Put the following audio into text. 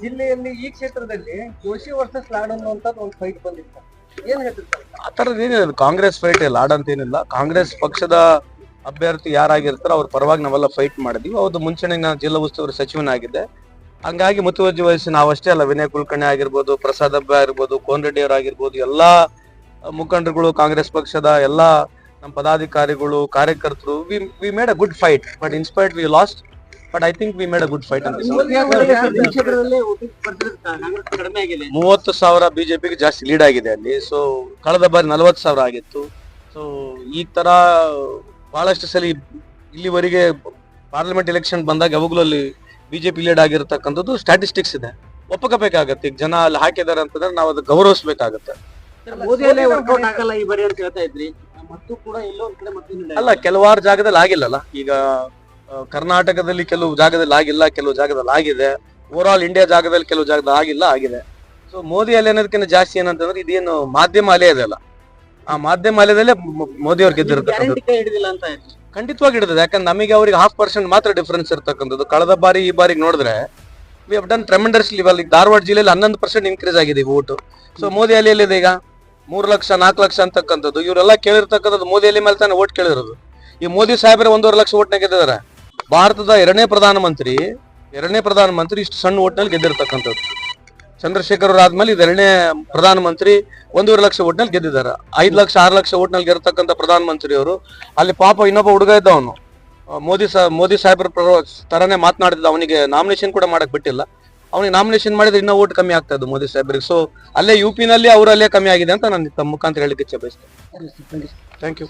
ಜಿಲ್ಲೆಯಲ್ಲಿ ಈ ಕ್ಷೇತ್ರದಲ್ಲಿ ಜೋಶಿ ವರ್ಸಸ್ ಲಾಡ್ ಅನ್ನುವಂಥದ್ದು ಒಂದು ಫೈಟ್ ಬಂದಿತ್ತು. ಏನ್ ಹೇಳ್ತಿರ್ತಾರೆ? ಆ ಥರದ್ದು ಏನಿಲ್ಲ ಕಾಂಗ್ರೆಸ್ ಫೈಟ್ ಲಾಡ್ ಅಂತ ಏನಿಲ್ಲ. ಕಾಂಗ್ರೆಸ್ ಪಕ್ಷದ ಅಭ್ಯರ್ಥಿ ಯಾರಾಗಿರ್ತಾರೋ ಅವ್ರ ಪರವಾಗಿ ನಾವೆಲ್ಲ ಫೈಟ್ ಮಾಡಿದ್ವಿ. ಅವ್ರದ್ದು ಮುಂಚೆನೆ ನಾನು ಜಿಲ್ಲಾ ಉಸ್ತುವಾರಿ ಸಚಿವನಾಗಿದ್ದೆ ಹಂಗಾಗಿ ಮುತುವರ್ಜಿ ವಹಿಸಿ ನಾವಷ್ಟೇ ಅಲ್ಲ, ವಿನಯ್ ಕುಲಕರ್ಣಿ ಆಗಿರ್ಬೋದು, ಪ್ರಸಾದ್ ಹಬ್ಬ ಆಗಿರ್ಬೋದು, ಕೋನ್ ರೆಡ್ಡಿ ಅವರಾಗಿರ್ಬೋದು ಎಲ್ಲಾ ಮುಖಂಡರುಗಳು, ಕಾಂಗ್ರೆಸ್ ಪಕ್ಷದ ಎಲ್ಲಾ ನಮ್ಮ ಪದಾಧಿಕಾರಿಗಳು, ಕಾರ್ಯಕರ್ತರು we we made a good fight but inspired we lost but I think we made a good fight ಅಂತ. ಮೂವತ್ತು ಸಾವಿರ ಬಿಜೆಪಿಗೆ ಜಾಸ್ತಿ ಲೀಡ್ ಆಗಿದೆ ಅಲ್ಲಿ. ಸೊ ಕಳೆದ ಬಾರಿ ನಲವತ್ತು ಸಾವಿರ ಆಗಿತ್ತು. ಸೊ ಈ ತರ ಬಹಳಷ್ಟು ಸಲ ಇಲ್ಲಿವರೆಗೆ ಪಾರ್ಲಿಮೆಂಟ್ ಎಲೆಕ್ಷನ್ ಬಂದಾಗ ಯಾವಾಗಲೂ ಅಲ್ಲಿ ಬಿಜೆಪಿ ಲೀಡ್ ಆಗಿರತಕ್ಕಂಥದ್ದು ಸ್ಟ್ಯಾಟಿಸ್ಟಿಕ್ಸ್ ಇದೆ. ಒಪ್ಪಕಬೇಕಾಗತ್ತೆ. ಈಗ ಜನ ಅಲ್ಲಿ ಹಾಕಿದ್ದಾರೆ ಅಂತಂದ್ರೆ ನಾವು ಅದು ಗೌರವಿಸಬೇಕಾಗತ್ತೆ. ಮೋದಿಯಲ್ಲೇ ವರ್ಕೌಟ್ ಆಗಲ್ಲ ಈ ಬರಿ ಅಂತ ಹೇಳ್ತಾ ಇದ್ರಿ. ಮತ್ತು ಕೂಡ ಎಲ್ಲೋ ಒಂದ್ ಕಡೆ ಮತ್ತೆ ಅಲ್ಲ ಕೆಲವಾರು ಜಾಗದಲ್ಲಿ ಆಗಿಲ್ಲಲ್ಲ. ಈಗ ಕರ್ನಾಟಕದಲ್ಲಿ ಕೆಲವು ಜಾಗದಲ್ಲಿ ಆಗಿಲ್ಲ ಕೆಲವು ಜಾಗದಲ್ಲಿ ಆಗಿದೆ. ಓವರ್ ಆಲ್ ಇಂಡಿಯಾ ಜಾಗದಲ್ಲಿ ಕೆಲವು ಜಾಗದಲ್ಲಿ ಆಗಿಲ್ಲ ಆಗಿದೆ. ಸೊ ಮೋದಿ ಅಲೆ ಅನ್ನೋದಕ್ಕಿಂತ ಜಾಸ್ತಿ ಏನಂತಂದ್ರೆ ಇದೇನು ಮಾಧ್ಯಮ ಅಲೆ ಇದೆ ಅಲ್ಲ. ಆ ಮಾಧ್ಯಮ ಅಲೆದಲ್ಲೇ ಮೋದಿ ಅವ್ರು ಗೆದ್ದಿರ್ತಕ್ಕಂಥದ್ದು ಗ್ಯಾರಂಟಿ ಕೈ ಅಂತ ಆಯ್ತು ಖಂಡಿತವಾಗಿ ಹಿಡಿದಿದೆ. ಯಾಕಂದ್ರೆ ನಮಗೆ ಅವ್ರಿಗೆ ಹಾಫ್ ಪರ್ಸೆಂಟ್ ಮಾತ್ರ ಡಿಫ್ರೆನ್ಸ್ ಇರ್ತಕ್ಕಂಥದ್ದು. ಕಳೆದ ಬಾರಿ ಈ ಬಾರಿಗೆ ನೋಡಿದ್ರೆ we have done tremendous level ಈಗ ಧಾರವಾಡ ಜಿಲ್ಲೆಯಲ್ಲಿ ಹನ್ನೊಂದು ಪರ್ಸೆಂಟ್ ಇನ್ಕ್ರೀಸ್ ಆಗಿದೆ ಈಗ ಓಟು ಸೊ ಮೋದಿ ಅಲೆ ಎಲ್ಲಿದೆ ಈಗ? ಮೂರು ಲಕ್ಷ ನಾಲ್ಕು ಲಕ್ಷ ಅಂತಕ್ಕಂಥದ್ದು. ಇವರೆಲ್ಲ ಕೇಳಿರ್ತಕ್ಕಂಥದ್ದು ಮೋದಿ ಅಲೆ ಮೇಲೆ ತಾನೇ ಓಟ್ ಕೇಳಿರೋದು. ಈ ಮೋದಿ ಸಾಹೇಬ್ರೆ ಒಂದೂವರೆ ಲಕ್ಷ ಓಟ್ನಾಗ ಗೆದ್ದಿದ್ದಾರೆ. ಭಾರತದ ಎರಡನೇ ಪ್ರಧಾನಮಂತ್ರಿ ಎರಡನೇ ಪ್ರಧಾನಮಂತ್ರಿ ಇಷ್ಟು ಸಣ್ಣ ಓಟ್ನಲ್ಲಿ ಗೆದ್ದಿರ್ತಕ್ಕಂಥದ್ದು. ಚಂದ್ರಶೇಖರ್ ಅವ್ರು ಆದ್ಮೇಲೆ ಇದು ಎರಡನೇ ಪ್ರಧಾನಮಂತ್ರಿ ಒಂದೂವರೆ ಲಕ್ಷ ಓಟ್ನಲ್ಲಿ ಗೆದ್ದಿದ್ದಾರೆ. ಐದು ಲಕ್ಷ ಆರು ಲಕ್ಷ ಓಟ್ನಲ್ಲಿ ಗೆದ್ದಿರ್ತಕ್ಕಂಥ ಪ್ರಧಾನಮಂತ್ರಿ ಅವರು. ಅಲ್ಲಿ ಪಾಪ ಇನ್ನೊಬ್ಬ ಹುಡುಗ ಇದ್ದ ಅವನು. ಮೋದಿ ಸಾ ಮೋದಿ ಸಾಹೇಬ್ರ ತರನೇ ಮಾತನಾಡಿದ ಅವನಿಗೆ ನಾಮಿನೇಷನ್ ಕೂಡ ಮಾಡಕ್ ಬಿಟ್ಟಿಲ್ಲ. ಅವನಿಗೆ ನಾಮಿನೇಷನ್ ಮಾಡಿದ್ರೆ ಇನ್ನೂ ಓಟ್ ಕಮ್ಮಿ ಆಗ್ತಾ ಇದ್ದು ಮೋದಿ ಸಾಹೇಬ್ರಿಗೆ. ಸೊ ಅಲ್ಲೇ ಯು ನಲ್ಲಿ ಅವರಲ್ಲೇ ಕಮ್ಮಿ ಆಗಿದೆ ಅಂತ ನಾನು ತಮ್ಮ ಮುಖಾಂತರ ಹೇಳಿಕ್ಕೆ ಇಚ್ಛೆ ಬಯಸ್ತೇನೆ. Thank you